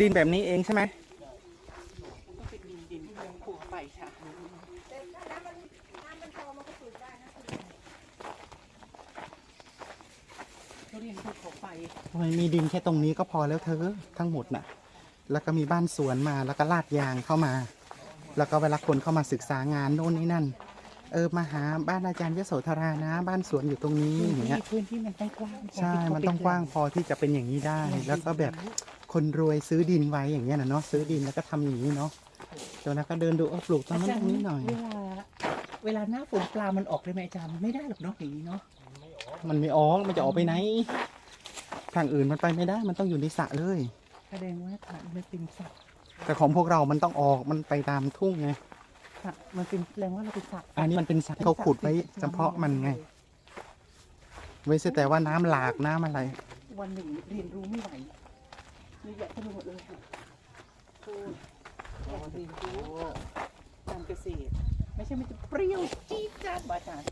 ดินแบบนี้เองใช่ไหมต้องเป็นดินดินที่ยังขัวไปค่ะเราเรียนภูเขาไฟทำไมมีดินแค่ตรงนี้ก็พอแล้วเธอทั้งหมดน่ะ แล้วก็มีบ้านสวนมาแล้วก็ลาดยางเข้ามา แล้วก็เวลาคนเข้ามาศึกษางานโน่นนี่นั่น เออมาหาบ้านอาจารย์ยโสธรานะ บ้านสวนอยู่ตรงนี้พื้นอย่างที่เงี้ยพื้นที่มันต้องกว้างพอใช่ที่เขามันต้องกว้างพอที่จะเป็นอย่างนี้ได้แล้วก็แบบคนรวยซื้อดินไว้อย่างเงี้ยนะเนาะซื้อดินแล้วก็ทำอย่างนี้เนาะเดี๋ยวนะก็เดินดูเออปลูกตรงนั้นตรงนี้หน่อย เวลาเวลาหน้าฝนปลา มันออกได้ไหมอาจารย์ไม่ได้หรอกเนาะอย่างนี้เนาะมันไม่ออกมันจะออกไปไหนทางอื่นมันไปไม่ได้ มันต้องอยู่ในสระเลย แสดงว่าถ้ามันเป็นสัตว์แต่ของพวกเรามันต้องออกมันไปตามทุ่งไง สัตว์มันเป็นแสดงว่าเราเป็นสัตว์อันนี้มันเป็นสระเขาขุดไว้เฉพาะมันไง ไว้เสียแต่ว่าน้ำหลากน้ำอะไร วันหนึ่งเรียนรู้ไม่ไหวเยอะแยะไปหมดเลยค่ะคืออยากเรียนรู้การเกษตร ไม่ใช่มันจะเปรี้ยวจี๊ดจ้าดบาอาจารย์